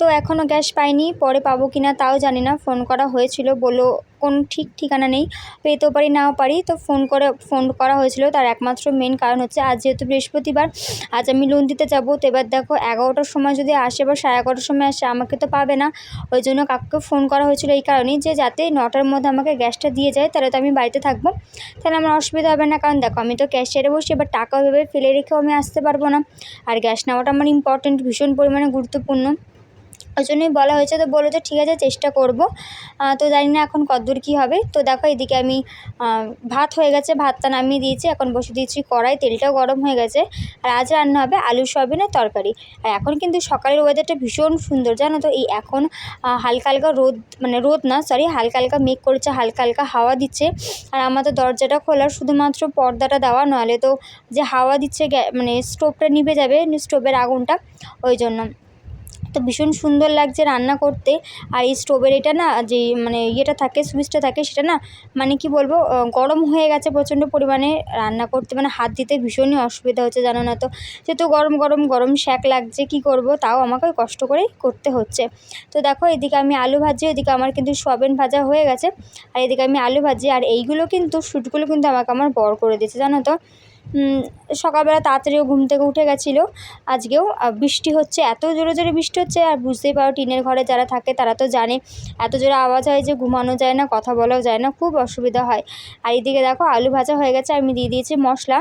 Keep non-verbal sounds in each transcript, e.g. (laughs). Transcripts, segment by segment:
তো এখনও গ্যাস পাইনি, পরে পাবো কি না তাও জানি না। ফোন করা হয়েছিল বলল, কোনো ঠিক ঠিকানা নেই, পেতেও পারি, নাও পারি। তো ফোন করে, ফোন করা হয়েছিল। তার একমাত্র মেন কারণ হচ্ছে, আজ যেহেতু বৃহস্পতিবার, আজ আমি লোন দিতে যাব। তো এবার দেখো, এগারোটার সময় যদি আসে বা সাড়ে এগারোটার সময় আসে, আমাকে তো পাবে না। ওই জন্য কাকুকে ফোন করা হয়েছিল এই কারণেই যে, যাতে নটার মধ্যে আমাকে গ্যাসটা দিয়ে যায়, তাহলে তো আমি বাড়িতে থাকব। তাহলে আমার অসুবিধা হবে না, কারণ দেখো, আমি তো ক্যাশিয়ারে বসি এবার টাকা ওইভাবে ফেলে রেখেও আমি আসতে পারব না। আর গ্যাস নেওয়াটা আমার ইম্পর্টেন্ট ভীষণ পরিমাণে গুরুত্বপূর্ণ। ওই জন্যই বলা হয়েছে, তো বলো যে ঠিক আছে, চেষ্টা করব। তো জানি না এখন কতদূর কী হবে। তো দেখো এদিকে আমি ভাত হয়ে গেছে, ভাতটা নামিয়ে দিয়েছি। এখন বসে দিয়েছি কড়াই, তেলটাও গরম হয়ে গেছে। আর আজ রান্না হবে আলু সয়াবিনের তরকারি। আর এখন কিন্তু সকালের ওয়েদারটা ভীষণ সুন্দর, জানো তো? এই এখন হালকা হালকা রোদ মানে রোদ না সরি হালকা হালকা মেঘ করেছে, হালকা হালকা হাওয়া দিচ্ছে। আর আমাদের দরজাটা খোলা শুধুমাত্র পর্দাটা দেওয়া নাহলে তো যে হাওয়া দিচ্ছে মানে স্টোভটা নিভে যাবে স্টোভের আগুনটা। ওই জন্য। তো ভীষণ সুন্দর লাগছে রান্না করতে। আর এই স্টোভের এটা না যে মানে ইয়েটা থাকে সুইচটা থাকে, সেটা না মানে কি বলব গরম হয়ে গেছে প্রচণ্ড পরিমাণে রান্না করতে। মানে হাত দিতে ভীষণই অসুবিধা হচ্ছে, জানো না তো। যেহেতু গরম গরম গরম শ্যাক লাগছে, কি করব? তাও আমাকে কষ্ট করেই করতে হচ্ছে। তো দেখো, এদিকে আমি আলু ভাজি এদিকে আমার কিন্তু সোয়াবিন ভাজা হয়ে গেছে। আর এদিকে আমি আলু ভাজি, আর এইগুলো কিন্তু শ্যুটগুলো কিন্তু আমাকে আমার বড় করে দিয়েছে, জানো তো। সকালবেলা তাড়াতাড়িও ঘুম থেকে উঠে গেছিল। আজকেও বৃষ্টি হচ্ছে, এত জোরে জোরে বৃষ্টি হচ্ছে, আর বুঝতেই পারো টিনের ঘরে যারা থাকে তারা তো জানে, এত জোরে আওয়াজ হয় যে ঘুমানো যায় না, কথা বলাও যায় না, খুব অসুবিধা হয়। আর এদিকে দেখো আলু ভাজা হয়ে গেছে, আমি দিয়ে দিয়েছি মশলা।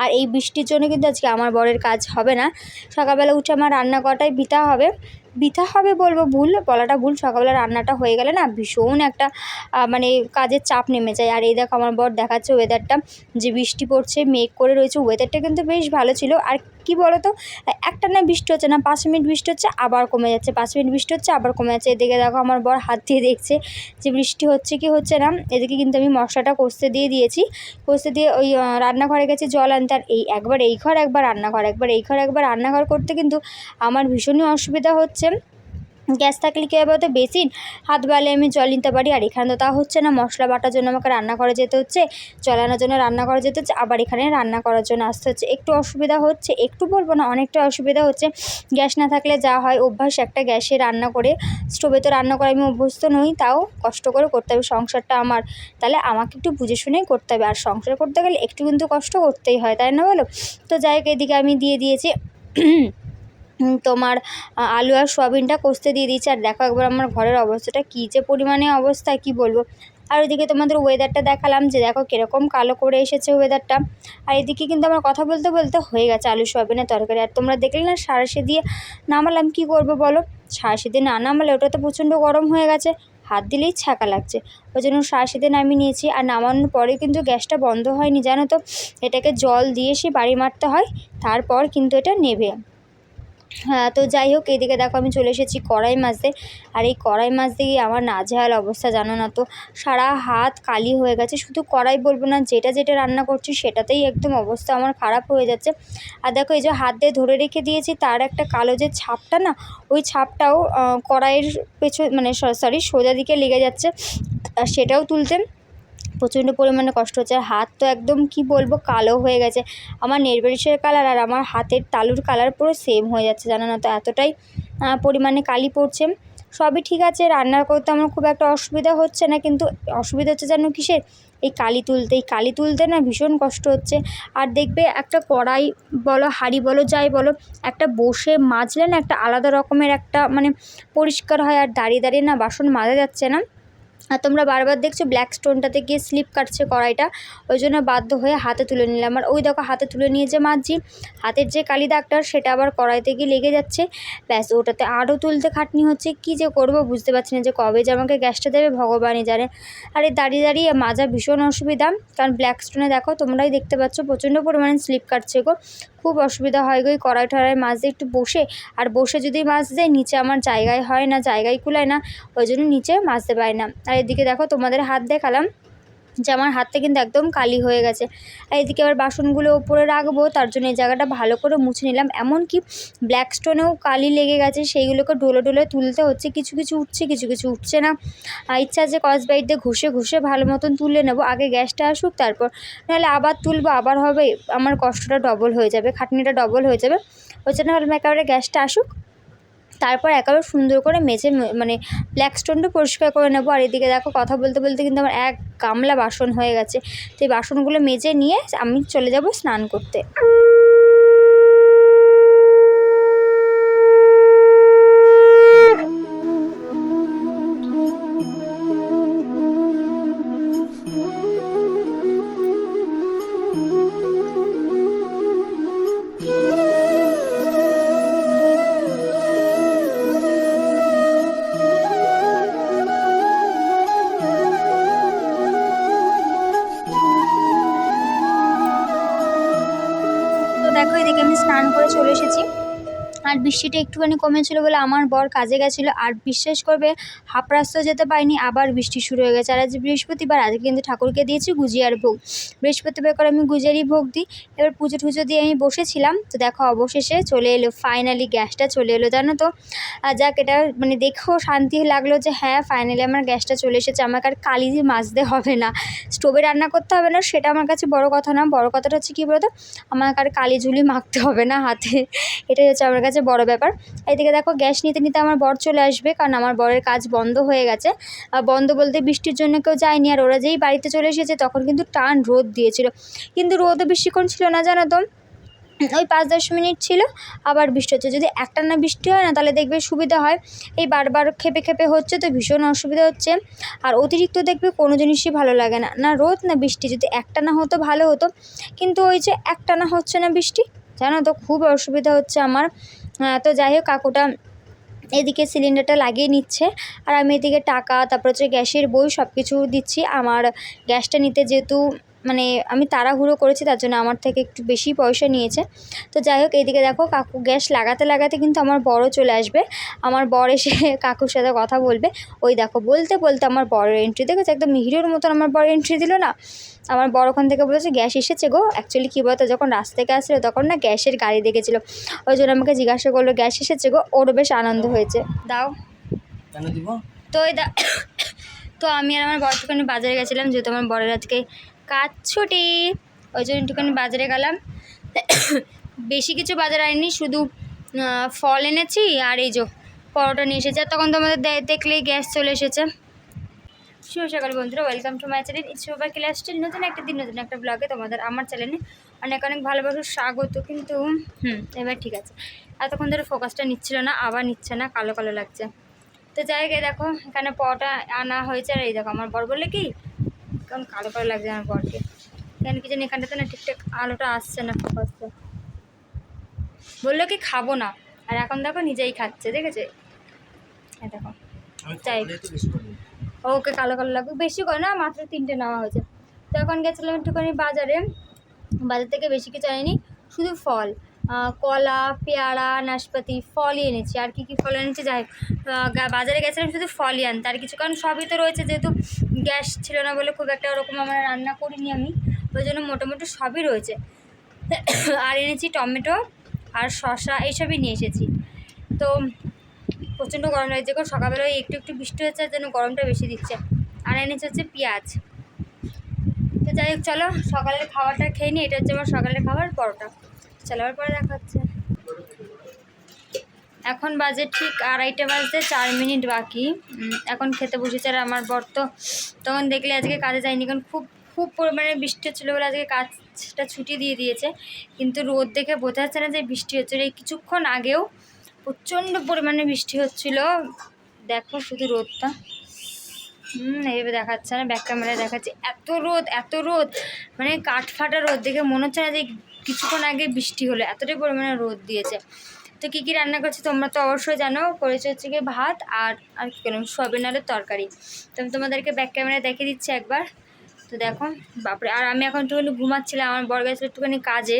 আর এই বৃষ্টির জন্য কিন্তু আজকে আমার বরের কাজ হবে না। সকালবেলা উঠে আমার রান্না করাটাই বিতা হবে। বৃথা হবে বলব ভুল, বলাটা ভুল। সকালবেলা রান্নাটা হয়ে গেলে না ভীষণ একটা মানে কাজের চাপ নেমে যায়। আর এই দেখো আমার বর দেখাচ্ছে ওয়েদারটা যে বৃষ্টি পড়ছে, মেঘ করে রয়েছে ওয়েদারটা কিন্তু বেশ ভালো ছিল। আর কি বলো তো একটা না বৃষ্টি হচ্ছে না, পাঁচ মিনিট বৃষ্টি হচ্ছে, আবার কমে যাচ্ছে। পাঁচ মিনিট বৃষ্টি হচ্ছে, আবার কমে যাচ্ছে। এদিকে দেখো আমার বর হাত দিয়ে দেখছে যে বৃষ্টি হচ্ছে কি হচ্ছে না। এদিকে কিন্তু আমি মশলাটা কষতে দিয়ে দিয়েছি। কষতে দিয়ে ওই রান্নাঘরে গেছে জল আনতে। আর এই একবার এই ঘর, একবার রান্নাঘর। একবার এই ঘর, একবার রান্নাঘর করতে কিন্তু আমার ভীষণই অসুবিধা হচ্ছে। গ্যাস থাকলে কী হবে? তো বেসিন, হাত বালে আমি জল নিতে পারি। আর এখানে তো তা হচ্ছে না, মশলা বাটার জন্য আমাকে রান্নাঘরে যেতে হচ্ছে জল আনার জন্য রান্নাঘরে যেতে হচ্ছে, আবার এখানে রান্না করার জন্য আসতে হচ্ছে। একটু অসুবিধা হচ্ছে, একটু বলব না, অনেকটা অসুবিধা হচ্ছে। গ্যাস না থাকলে যা হয়, অভ্যাস একটা গ্যাসে রান্না করে, স্টোভে তো রান্না করে আমি অভ্যস্ত নই, তাও কষ্ট করে করতে হবে। সংসারটা আমার, তাহলে আমাকে একটু বুঝে শুনেই করতে হবে। আর সংসার করতে গেলে একটু কিন্তু কষ্ট করতেই হয়, তাই না বলো? তো যাই হোক, এদিকে আমি দিয়ে দিয়েছি। তোমার আলু আর সোয়াবিনটা কষতে দিয়ে দিয়েছি। আর দেখো একবার আমার ঘরের অবস্থাটা কী যে পরিমাণে অবস্থা, কী বলব? আর ওইদিকে তোমাদের ওয়েদারটা দেখালাম যে দেখো কীরকম কালো করে এসেছে ওয়েদারটা আর এদিকে কিন্তু আমার কথা বলতে বলতে হয়ে গেছে আলু সোয়াবিনের তরকারি। আর তোমরা দেখলে না, সারাশে দিয়ে নামালাম, কী করব বলো? সারাশে দিয়ে না নামালে ওটা তো প্রচণ্ড গরম হয়ে গেছে, হাত দিলেই ছাকা লাগছে। ওই জন্য সারাশিতে নামিয়ে নিয়েছি। আর নামানোর পরে কিন্তু গ্যাসটা বন্ধ হয়নি, জানো তো? এটাকে জল দিয়ে সে বাড়ি মারতে হয়, তারপর কিন্তু এটা নেবে। তো যাই হোক, এদিকে দেখো আমি চলে এসেছি কড়াই মাছতে আর এই কড়াই মাছ দিয়ে আমার নাজেহাল অবস্থা, জানো না তো? সারা হাত কালি হয়ে গেছে। শুধু কড়াই বলব না, যেটা যেটা রান্না করছি সেটাতেই একদম অবস্থা আমার খারাপ হয়ে যাচ্ছে। আর দেখো, এই যে হাত দিয়ে ধরে রেখে দিয়েছি, তার একটা কালো যে ছাপটা না, ওই ছাপটাও কড়াইয়ের পেছন মানে সরি সোজা দিকে লেগে যাচ্ছে। আর সেটাও তুলতে প্রচণ্ড পরিমাণে কষ্ট হচ্ছে। আর হাত তো একদম কি বলব, কালো হয়ে গেছে। আমার নেল কালার আর আমার হাতের তালুর কালার পুরো সেম হয়ে যাচ্ছে, জানো না? তো এতটাই পরিমাণে কালি পড়ছে। সবই ঠিক আছে রান্না করতে আমার খুব একটা অসুবিধা হচ্ছে না, কিন্তু অসুবিধা হচ্ছে যেন কিসের? এই কালি তুলতে, এই কালি তুলতে না ভীষণ কষ্ট হচ্ছে। আর দেখবে একটা কড়াই বলো, হাঁড়ি বলো, যাই বলো, একটা বসে মাজলে না একটা আলাদা রকমের একটা মানে পরিষ্কার হয়, আর দাঁড়িয়ে দাঁড়িয়ে না বাসন মাজা যাচ্ছে না। আর তোমরা বারবার দেখছ ব্ল্যাক স্টোনটাতে গিয়ে স্লিপ কাটছে কড়াইটা, ওই জন্য বাধ্য হয়ে হাতে তুলে নিলাম। আর ওই দেখো, হাতে তুলে নিয়ে যে মাজছি হাতের যে কালি দাগটা, সেটা আবার কড়াইতে গিয়ে লেগে যাচ্ছে। ব্যাস, ওটাতে আরও তুলতে খাটনি হচ্ছে। কি যে করব বুঝতে পারছি না যে কবে যে আমাকে গ্যাসটা দেবে, ভগবানই জানে। আর এই দাঁড়িয়ে দাঁড়িয়ে, মাজা ভীষণ অসুবিধা। কারণ ব্ল্যাক স্টোনে দেখো, তোমরাই দেখতে পাচ্ছ, প্রচণ্ড পরিমাণে স্লিপ কাটছে গো। খুব অসুবিধা হয় গো কড়াই টড়াই মাছ দিয়ে একটু বসে। আর বসে যদি মাছ দেয়, নিচে আমার জায়গায় হয় না, জায়গায় কুলায় না, ওই জন্য নিচে মাজতে পারি না। আর এদিকে দেখো তোমাদের হাত দেখালাম। যে আমার হাতটা কিন্তু একদম কালি হয়ে গেছে। আর এদিকে আবার বাসনগুলো ওপরে রাখব, তার জন্য এই জায়গাটা ভালো করে মুছে নিলাম। এমনকি ব্ল্যাক স্টোনেও কালি লেগে গেছে, সেইগুলোকে ডোলে ডোলে তুলতে হচ্ছে। কিছু কিছু উঠছে, কিছু কিছু উঠছে না। ইচ্ছা আছে কসবাইট দিয়ে ঘষে ঘষে ভালো মতন তুলে নেব। আগে গ্যাসটা আসুক, তারপর নাহলে আবার তুলবো, আবার হবে। আমার কষ্টটা ডবল হয়ে যাবে, খাটনিটা ডবল হয়ে যাবে। ওই জন্য ভাবলাম একেবারে গ্যাসটা আসুক। তারপর একেবারে সুন্দর করে মেঝে মানে ব্ল্যাক স্টোনটা পরিষ্কার করে নেব। আর এদিকে দেখো, কথা বলতে বলতে কিন্তু আমার এক গামলা বাসন হয়ে গেছে। তো এই বাসনগুলো মেজে নিয়ে আমি চলে যাব স্নান করতে। বৃষ্টিটা একটুখানি কমেছিল বলে আমার বর কাজে গেছিল। আর বিশ্বাস করবে, হাফ রাস্তা যেতে পারিনি, আবার বৃষ্টি শুরু হয়ে গেছে। আর আজ বৃহস্পতিবার, আজকে কিন্তু ঠাকুরকে দিয়েছি গুজিয়ার ভোগ। বৃহস্পতিবার করে আমি গুজিয়ারই ভোগ দিই। এবার পুজো টুজো দিয়ে আমি বসেছিলাম। তো দেখো, অবশেষে চলে এলো ফাইনালি গ্যাসটা চলে এলো, জানো তো? যাক, এটা মানে দেখেও শান্তি লাগল যে হ্যাঁ ফাইনালি আমার গ্যাসটা চলে এসেছে। আমাকে আর কালি দিয়ে মাজতে হবে না। স্টোভে রান্না করতে হবে না, সেটা আমার কাছে বড় কথা না। বড় কথাটা হচ্ছে কী বলতো? আমাকে আর কালি ঝুলি মাখতে হবে না হাতে। এটাই হচ্ছে আমার কাছে বড় ব্যাপার। এদিকে দেখো গ্যাস নিতে নিতে আমার বর চলে আসবে কারণ আমার বরের কাজ বন্ধ হয়ে গেছে। বন্ধ বলতে বৃষ্টির জন্য কেউ যায়নি আর ওরা যেই বাড়িতে চলে এসেছে তখন কিন্তু টান রোদ দিয়েছিল। কিন্তু রোদও বেশিক্ষণ ছিল না জানো তো? ওই পাঁচ, দশ মিনিট ছিল, আবার বৃষ্টি হচ্ছে। যদি একটা না বৃষ্টি হয় না তাহলে দেখবে সুবিধা হয়। এই বারবার খেপে খেপে হচ্ছে তো ভীষণ অসুবিধা হচ্ছে। আর অতিরিক্ত দেখবে কোনো জিনিসই ভালো লাগে না। না রোদ, না বৃষ্টি। যদি একটা না হতো ভালো হতো। কিন্তু ওই যে একটা না হচ্ছে না বৃষ্টি, জানো তো? খুব অসুবিধা হচ্ছে আমার। তো যাই হোক, কাকুটা এদিকে সিলিন্ডারটা লাগিয়ে নিচ্ছে। আর আমি এদিকে টাকা, তারপর হচ্ছে গ্যাসের বই সব কিছু দিচ্ছি। আমার গ্যাসটা নিতে যেহেতু মানে আমি তাড়াহুড়ো করেছি তার জন্য আমার থেকে একটু বেশি পয়সা নিয়েছে। তো যাই হোক এইদিকে দেখো কাকু গ্যাস লাগাতে লাগাতে কিন্তু আমার বড় চলে আসবে। আমার বর এসে (laughs) কাকুর সাথে কথা বলবে। ওই দেখো বলতে বলতে আমার বড়ের এন্ট্রি দেখেছ? একদম হিরোর মতন আমার বড় এন্ট্রি দিল না? আমার বড় ওখান থেকে বলেছে গ্যাস এসেছে গো। অ্যাকচুয়ালি কী বলতো যখন রাস্তা থেকে আসছিল তখন না গ্যাসের গাড়ি দেখেছিলো। ওই জন্য আমাকে জিজ্ঞাসা করল গ্যাস এসেছে গো? ওরও বেশ আনন্দ হয়েছে। দাও। তো এই দা (coughs) তো আমি আর আমার বর বাজারে গেছিলাম যেহেতু আমার বরের আজকে কাজ ওই জন্য একটুখানি বাজারে গেলাম। বেশি কিছু বাজার আনিনি শুধু ফল এনেছি আর এই যে পরোটা নিয়ে এসেছে। আর তখন তো আমাদের দেখলেই গ্যাস চলে এসেছে। শুভ সকাল বন্ধুরা, welcome to my channel. It's over class ten নতুন একটা দিন, নতুন একটা ব্লগে তোমাদের, আমার চ্যানেলে অনেক অনেক ভালোবাসার স্বাগত। কিন্তু, হুম, এবার ঠিক আছে। এতক্ষণ ধরে ফোকাসটা নিচ্ছিল না, আবার নিচ্ছে না, কালো কালো লাগছে। তো যাই দেখো, এখানে পরোটা আনা হয়েছে। আর এই দেখো, আমার বর বলে কি কারণ কালো কালো লাগছে আমার বরকে। কেন কি জানি এখানটাতে না ঠিকঠাক আলোটা আসছে না ফোকাসটা বলল কি খাব না। আর এখন দেখো নিজেই খাচ্ছে দেখেছে? এই দেখো চাই। ওকে কালো কালো লাগবে। বেশি করে না মাত্র তিনটে নেওয়া হয়েছে। তো এখন গেছিলাম একটুখানি বাজারে। বাজার থেকে বেশি কিছু আনিনি শুধু ফল। কলা, পেয়ারা, নাশপাতি, ফলই এনেছি। আর কি কি ফল এনেছি? যাই বাজারে গেছিলাম শুধু ফলই আনতে। আর কিছু কারণ সবই তো রয়েছে, যেহেতু গ্যাস ছিল না বলে খুব একটা ওরকম আমরা রান্না করিনি আমি। ওই জন্য মোটামুটি সবই রয়েছে। আর এনেছি টমেটো আর শসা, এইসবই নিয়ে এসেছি। তো প্রচণ্ড গরম লাগছে। গো সকালবেলা ওই একটু একটু বৃষ্টি হচ্ছে, যেন গরমটা বেশি দিচ্ছে। আর এনেছে হচ্ছে পেঁয়াজ। তো যাই হোক, চলো, সকালের খাবারটা খেয়ে নিই। এটা হচ্ছে আমার সকালের খাবার, পরোটা। চলো আবার পরে দেখা হচ্ছে এখন বাজে ঠিক আড়াইটে বাজতে চার মিনিট বাকি। এখন খেতে বসেছে আর আমার বর তো তখন দেখলে আজকে কাজে যায়নি। কারণ খুব খুব পরিমাণে বৃষ্টি হচ্ছিল বলে আজকে কাজটা ছুটি দিয়ে দিয়েছে। কিন্তু রোদ দেখে বোঝা যাচ্ছে না যে বৃষ্টি হচ্ছে। এই কিছুক্ষণ আগেও প্রচণ্ড পরিমাণে বৃষ্টি হচ্ছিল। দেখো শুধু রোদটা। হুম এইভাবে দেখাচ্ছে না ব্যাক ক্যামেরায় দেখাচ্ছে। এত রোদ এত রোদ। মানে কাঠ ফাটা রোদ দেখে মনে হচ্ছে না যে কিছুক্ষণ আগে বৃষ্টি হলো, এতটাই পরিমাণে রোদ দিয়েছে। তো কী কী রান্না করছি তোমরা তো অবশ্যই জানো, করেছে হচ্ছে গিয়ে ভাত আর আর কী করলাম সয়াবিন আলুর তরকারি। তো আমি তোমাদেরকে ব্যাক ক্যামেরায় দেখিয়ে দিচ্ছি একবার। তো দেখো, বাপরে, আর আমি এখন একটুখানি ঘুমাচ্ছিলাম, আমার বড় গেছিল একটুখানি কাজে।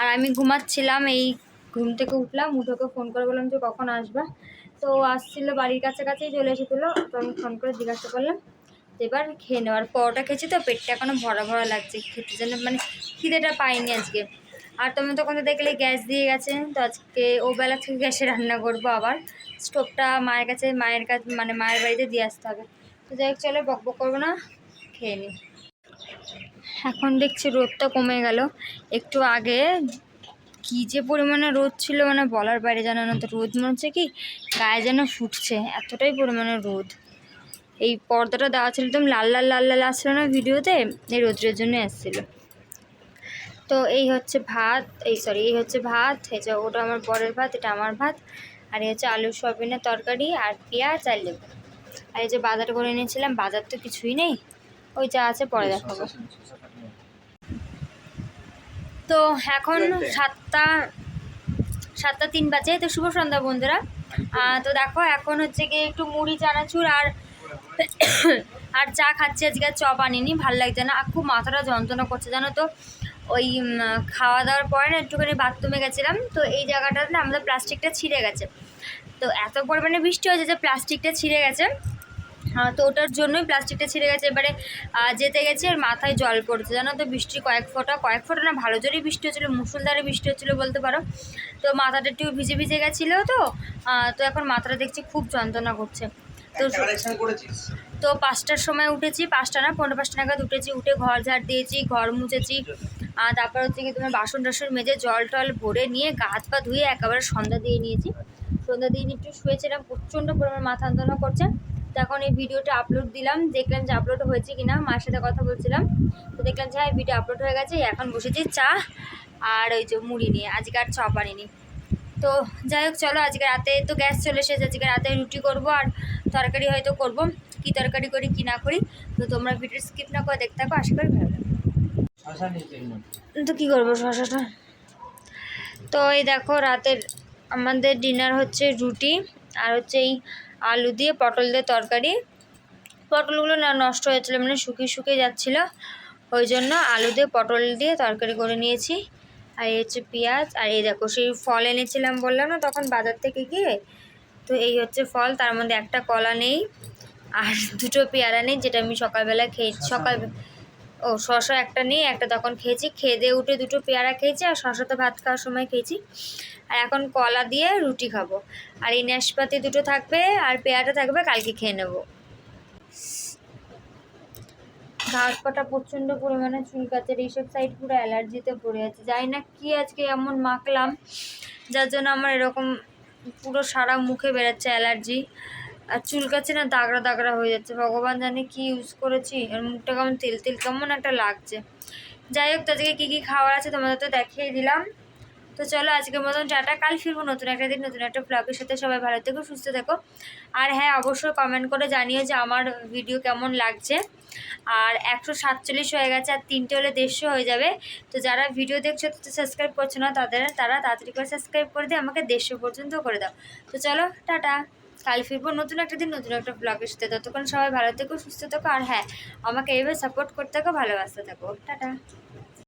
আর আমি ঘুমাচ্ছিলাম, এই ঘুম থেকে উঠলাম উঠোকে ফোন করে বললাম যে কখন আসবা। তো আসছিল বাড়ির কাছাকাছিই চলে এসেছিল, তো আমি ফোন করে জিজ্ঞাসা করলাম এবার খেয়ে নেওয়ার পরোটা খেয়েছি তো, পেটটা এখনও ভরা ভরা লাগছে, খেতে জন্য মানে খিদেটা পাইনি আজকে। আর তুমি তো দেখলে গ্যাস দিয়ে গেছে, তো আজকে ও বেলা থেকে গ্যাসে রান্না করব আবার। স্টোভটা মায়ের কাছে মায়ের কাছে মানে মায়ের বাড়িতে দিয়ে আসতে হবে। তো যাই হোক, চলো বক বক করব না, খেয়ে নিই এখন দেখছি রোদটা কমে গেল। একটু আগে কী যে পরিমাণে রোদ ছিল মানে বলার বাইরে জানো না, তো রোদ মনে হচ্ছে কি, গায়ে যেন ফুটছে, এতটাই পরিমাণে রোদ। এই পর্দাটা দেওয়া ছিল একদম লাল লাল লাল লাল আসছিল না ভিডিওতে এই রোদ্রের জন্য এসেছিল তো এই হচ্ছে ভাত এই সরি এই হচ্ছে ভাত এই যে ওটা আমার বরের ভাত এটা আমার ভাত আর এই হচ্ছে আলু সয়াবিনের তরকারি আর পেঁয়াজ আর লেবু। আর এই যে বাজার করে এনেছিলাম বাজার তো কিছুই নেই ওই যা আছে পরে দেখাবো। তো এখন সাতটা সাতটা তিন বাজে তো শুভ সন্ধ্যা বন্ধুরা। তো দেখো এখন হচ্ছে গিয়ে একটু মুড়ি চানাচুর আর আর চা খাচ্ছি আজকে, আর চপ আনিনি, ভালো লাগছে না। আর খুব মাথাটা যন্ত্রণা করছে, জানো তো? ওই খাওয়া দাওয়ার পরে না একটুখানি বাথরুমে গেছিলাম, তো এই জায়গাটাতে না আমাদের প্লাস্টিকটা ছিঁড়ে গেছে। তো এত পরিমাণে বৃষ্টি হয়েছে যে প্লাস্টিকটা ছিঁড়ে গেছে। তো ওটার জন্যই প্লাস্টিকটা ছিঁড়ে গেছে। এবারে যেতে গেছে, আর মাথায় জল পড়ছে। জানো তো বৃষ্টি কয়েক ফোঁটা কয়েক ফোঁটা না ভালো জোরেই বৃষ্টি হচ্ছিল মুসুলধারে বৃষ্টি হচ্ছিল বলতে পারো। তো মাথাটা একটু ভিজে ভিজে গেছিল তো তো এখন মাথাটা দেখছি খুব যন্ত্রণা করছে। তো তো পাঁচটার সময় উঠেছি পাঁচটা না পনেরো পাঁচটা নাগাদ উঠেছি উঠে ঘর ঝাড় দিয়েছি ঘর মুছেছি। আর তারপর হচ্ছে কি তোমার বাসন টাসন মেজে জল টল ভরে নিয়ে গা হাত পা ধুয়ে একেবারে সন্ধ্যা দিয়ে নিয়েছি। সন্ধ্যা দিয়ে নিয়ে একটু শুয়েছিলাম প্রচণ্ড পরিমাণ মাথা যন্ত্রণা করছে। তো এখন এই ভিডিওটা আপলোড দিলাম দেখলাম যে আপলোড হয়েছে কি না মার সাথে কথা বলছিলাম। তো দেখলাম যে হ্যাঁ ভিডিও আপলোড হয়ে গেছে এখন বসেছি চা আর ওই যে মুড়ি নিয়ে আজকে আর চপ আনিনি। তো যাই হোক চলো আজকে রাতে তো গ্যাস চলে এসেছে আজকে রাতে রুটি করব আর তরকারি হয়তো করব কি তরকারি করি কি না করি তো তোমরা ভিডিও স্কিপ না করে দেখতে থাকো আশা করি ভালো লাগবে। তো কী করব শশাটা? তো এই দেখো রাতের আমাদের ডিনার হচ্ছে রুটি আর হচ্ছে এই আলু দিয়ে পটল দিয়ে তরকারি। পটলগুলো না নষ্ট হয়েছিল মানে শুকিয়ে শুকিয়ে যাচ্ছিল ওই জন্য আলু দিয়ে পটল দিয়ে তরকারি করে নিয়েছি। আর এই হচ্ছে পেঁয়াজ আর এই দেখো সেই ফল এনেছিলাম বললাম না তখন বাজার থেকে গিয়ে তো এই হচ্ছে ফল তার মধ্যে একটা কলা নেই আর (laughs) দুটো পেয়ারা নেই যেটা আমি সকালবেলা খেয়ে সকাল ও শশা একটা নেই একটা তখন খেয়েছি খেয়ে দিয়ে উঠে দুটো পেয়ারা খেয়েছি আর শশা তো ভাত খাওয়ার সময় খেয়েছি। আর এখন কলা দিয়ে রুটি খাব। আর এই নাশপাতি দুটো থাকবে আর পেয়ারাটা থাকবে কালকে খেয়ে নেব। ঘাস কাটা প্রচণ্ড পরিমাণে চুল কাছে এইসব সাইড পুরো অ্যালার্জিতে পড়ে আছে। যাই না কি আজকে এমন মাখলাম, যার জন্য আমার এরকম পুরো সারা মুখে বেরাচ্ছে অ্যালার্জি আর চুল চুলকাচ্ছে না, দাগড়া দাগড়া হয়ে যাচ্ছে। ভগবান জানে কি ইউজ করেছি, আর মুখটা কেমন তেল তেল কেমন একটা লাগছে। যাই হোক তাদেরকে কী কী খাওয়ার আছে তোমাদের তো দেখিয়ে দিলাম। তো চলো আজকের মতন টাটা, কাল ফিরবো নতুন একটা দিন, নতুন একটা ব্লগের সাথে। সবাই ভালো থেকো, সুস্থ থেকো। আর হ্যাঁ অবশ্যই কমেন্ট করে জানিও যে আমার ভিডিও কেমন লাগছে। আর একশো সাতচল্লিশ হয়ে গেছে, আর তিনটে হলে দেড়শো হয়ে যাবে। তো যারা ভিডিও দেখছ তো সাবস্ক্রাইব করছ না, তাদের, তারা তাড়াতাড়ি করে সাবস্ক্রাইব করে দিয়ে আমাকে দেড়শো পর্যন্ত করে দাও। তো চলো, টাটা। কাল ফিরবো নতুন একটা দিন, নতুন একটা ব্লগের সাথে। ততক্ষণ সবাই ভালো থেকো, সুস্থ থেকো। আর হ্যাঁ আমাকে এইভাবে সাপোর্ট করতে থাকো, ভালোবাসতে থাকো। টাটা।